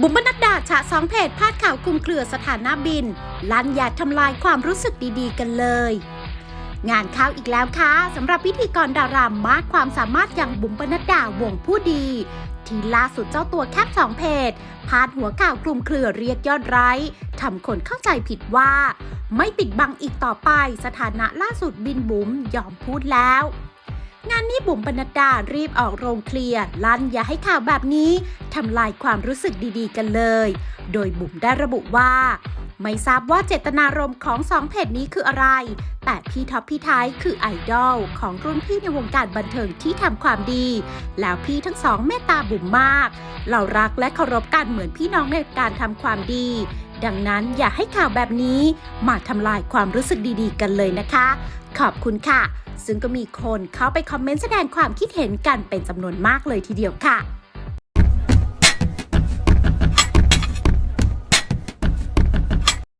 บุ๋มบรรดาฉะสองเพจพาดข่าวคลุมเครือสถานะบิน ลันอย่าทำลายความรู้สึกดีๆ กันเลย งานเข้าอีกแล้วค่ะสำหรับพิธีกรดารามากความสามารถอย่างบุ๋มบรรดาวงผู้ดี ที่ล่าสุดเจ้าตัวแคปสองเพจพาดหัวข่าวคลุมเครือเรียกยอดไลค์ทำคนเข้าใจผิดว่า ไม่ปิดบังอีกต่อไปสถานะล่าสุดบินบุ๋มยอมพูดแล้ว งานนี้บุ๋มปนัดดารีบออกโรงเคลียร์ลั่นอย่าให้ข่าวแบบนี้ทำลายความรู้สึกดีๆ กันเลย โดยบุ๋มได้ระบุว่า ไม่ทราบว่าเจตนารมณ์ของสองเพจนี้คืออะไร แต่พี่ท็อปพี่ไทยคือไอดอลของรุ่นพี่ในวงการบันเทิงที่ทำความดี แล้วพี่ทั้งสองเมตตาบุ๋มมาก เรารักและเคารพกันเหมือนพี่น้องในการทำความดี ดังนั้นอย่าให้ข่าวแบบนี้มาทำลายความรู้สึกดีๆ กันเลยนะคะ ขอบคุณค่ะ ซึ่งก็มีคนเข้าไปคอมเมนต์แสดงความคิดเห็นกันเป็นจำนวนมากเลยทีเดียวค่ะ